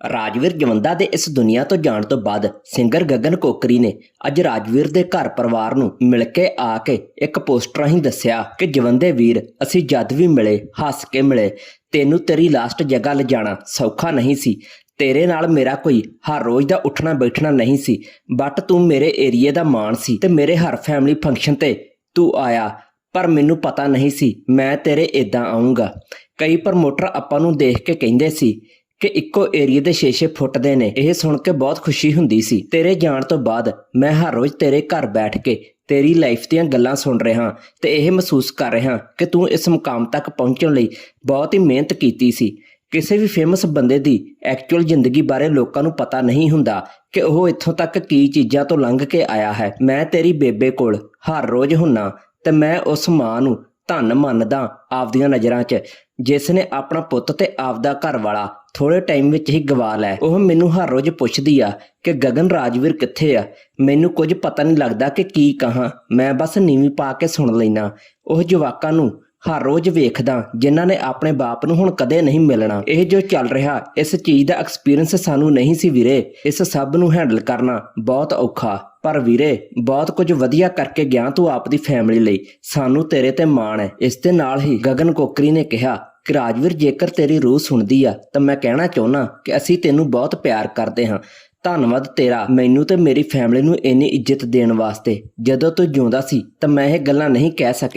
ਰਾਜਵੀਰ ਜਵੰਦਾ ਦੇ ਇਸ ਦੁਨੀਆ ਤੋਂ ਜਾਣ ਤੋਂ ਬਾਅਦ ਸਿੰਗਰ ਗਗਨ ਕੋਕਰੀ ਨੇ ਅੱਜ ਰਾਜਵੀਰ ਦੇ ਘਰ ਪਰਿਵਾਰ ਨੂੰ ਮਿਲ ਕੇ ਆ ਕੇ ਇੱਕ ਪੋਸਟ ਰਾਹੀਂ ਦੱਸਿਆ ਕਿ ਜਵੰਦੇ ਵੀਰ, ਅਸੀਂ ਜਦ ਵੀ ਮਿਲੇ, ਹੱਸ ਕੇ ਮਿਲੇ। ਤੈਨੂੰ ਤੇਰੀ ਲਾਸਟ ਜਗ੍ਹਾ ਲਿਜਾਣਾ ਸੌਖਾ ਨਹੀਂ ਸੀ। ਤੇਰੇ ਨਾਲ ਮੇਰਾ ਕੋਈ ਹਰ ਰੋਜ਼ ਦਾ ਉੱਠਣਾ ਬੈਠਣਾ ਨਹੀਂ ਸੀ। ਬਟ ਤੂੰ ਮੇਰੇ ਏਰੀਏ ਦਾ ਮਾਣ ਸੀ ਤੇ ਮੇਰੇ ਹਰ ਫੈਮਿਲੀ ਫੰਕਸ਼ਨ ਤੇ ਤੂੰ ਆਇਆ। ਪਰ ਮੈਨੂੰ ਪਤਾ ਨਹੀਂ ਸੀ, ਮੈਂ ਤੇਰੇ ਇਦਾਂ ਆਉਂਗਾ ਕਈ ਪ੍ਰਮੋਟਰ ਆਪਾਂ ਨੂੰ ਦੇਖ ਕੇ ਕਹਿੰਦੇ ਸੀ ਕਿ ਇੱਕੋ ਏਰੀਏ ਦੇ 6-6 ਫੁੱਟ ਦੇ ਨੇ। ਇਹ ਸੁਣ ਕੇ ਬਹੁਤ ਖੁਸ਼ੀ ਹੁੰਦੀ ਸੀ। ਤੇਰੇ ਜਾਣ ਤੋਂ ਬਾਅਦ ਮੈਂ ਹਰ ਰੋਜ਼ ਤੇਰੇ ਘਰ ਬੈਠ ਕੇ ਤੇਰੀ ਲਾਈਫ ਦੀਆਂ ਗੱਲਾਂ ਸੁਣ ਰਿਹਾ ਤੇ ਇਹ ਮਹਿਸੂਸ ਕਰ ਰਿਹਾ ਕਿ ਤੂੰ ਇਸ ਮੁਕਾਮ ਤੱਕ ਪਹੁੰਚਣ ਲਈ ਬਹੁਤ ਹੀ ਮਿਹਨਤ ਕੀਤੀ ਸੀ। ਕਿਸੇ ਵੀ ਫੇਮਸ ਬੰਦੇ ਦੀ ਐਕਚੁਅਲ ਜ਼ਿੰਦਗੀ ਬਾਰੇ ਲੋਕਾਂ ਨੂੰ ਪਤਾ ਨਹੀਂ ਹੁੰਦਾ ਕਿ ਉਹ ਇੱਥੋਂ ਤੱਕ ਕੀ ਚੀਜ਼ਾਂ ਤੋਂ ਲੰਘ ਕੇ ਆਇਆ ਹੈ। ਮੈਂ ਤੇਰੀ ਬੇਬੇ ਕੋਲ ਹਰ ਰੋਜ਼ ਹੁੰਨਾ ਤੇ ਮੈਂ ਉਸ ਮਾਂ ਨੂੰ ਧੰਨ ਮੰਨਦਾ ਆਪਦੀਆਂ ਨਜ਼ਰਾਂ 'ਚ। ਜਿਸ ਨੇ ਆਪਣਾ ਪੁੱਤ ਤੇ ਆਪਦਾ ਘਰ ਵਾਲਾ ਥੋੜੇ ਟਾਈਮ ਵਿੱਚ ਹੀ ਗਵਾ ਲਿਆ ਉਹ ਮੈਨੂੰ ਹਰ ਰੋਜ਼ ਪੁੱਛਦੀ ਆ ਕਿ, ਗਗਨ, ਰਾਜਵੀਰ ਕਿੱਥੇ ਆ? ਮੈਨੂੰ ਕੁਝ ਪਤਾ ਨਹੀਂ ਲੱਗਦਾ ਕਿ ਕੀ ਕਹਾਂ। ਮੈਂ ਬਸ ਨੀਵੀਂ ਪਾ ਕੇ ਸੁਣ ਲੈਣਾ ਉਹ ਜਵਾਕਾਂ ਨੂੰ ਹਰ ਰੋਜ਼ ਵੇਖਦਾ, ਜਿਨ੍ਹਾਂ ਨੇ ਆਪਣੇ ਬਾਪ ਨੂੰ ਹੁਣ ਕਦੇ ਨਹੀਂ ਮਿਲਣਾ। ਇਹ ਜੋ ਚੱਲ ਰਿਹਾ, ਇਸ ਚੀਜ਼ ਦਾ ਐਕਸਪੀਰੀਅੰਸ ਸਾਨੂੰ ਨਹੀਂ ਸੀ ਵੀਰੇ। ਇਸ ਸਭ ਨੂੰ ਹੈਂਡਲ ਕਰਨਾ ਬਹੁਤ ਔਖਾ। ਪਰ ਵੀਰੇ, ਬਹੁਤ ਕੁਝ ਵਧੀਆ ਕਰਕੇ ਗਿਆ ਤੂੰ ਆਪਦੀ ਫੈਮਿਲੀ ਲਈ। ਸਾਨੂੰ ਤੇਰੇ ਤੇ ਮਾਣ ਹੈ। ਇਸ ਦੇ ਨਾਲ ਹੀ ਗਗਨ ਕੋਕਰੀ ਨੇ ਕਿਹਾ, ਕਿ ਰਾਜਵੀਰ, ਜੇਕਰ ਤੇਰੀ ਰੂਹ ਸੁਣਦੀ ਆ, ਤਾਂ ਮੈਂ ਕਹਿਣਾ ਚਾਹੁੰਦਾ ਕਿ ਅਸੀਂ ਤੈਨੂੰ ਬਹੁਤ ਪਿਆਰ ਕਰਦੇ ਹਾਂ। ਧੰਨਵਾਦ ਤੇਰਾ ਮੈਨੂੰ ਤੇ ਮੇਰੀ ਫੈਮਿਲੀ ਨੂੰ ਇੰਨੀ ਇੱਜ਼ਤ ਦੇਣ ਵਾਸਤੇ। ਜਦੋਂ ਤੂੰ ਜਿਉਂਦਾ ਸੀ, ਤਾਂ ਮੈਂ ਇਹ ਗੱਲਾਂ ਨਹੀਂ ਕਹਿ ਸਕਿਆ।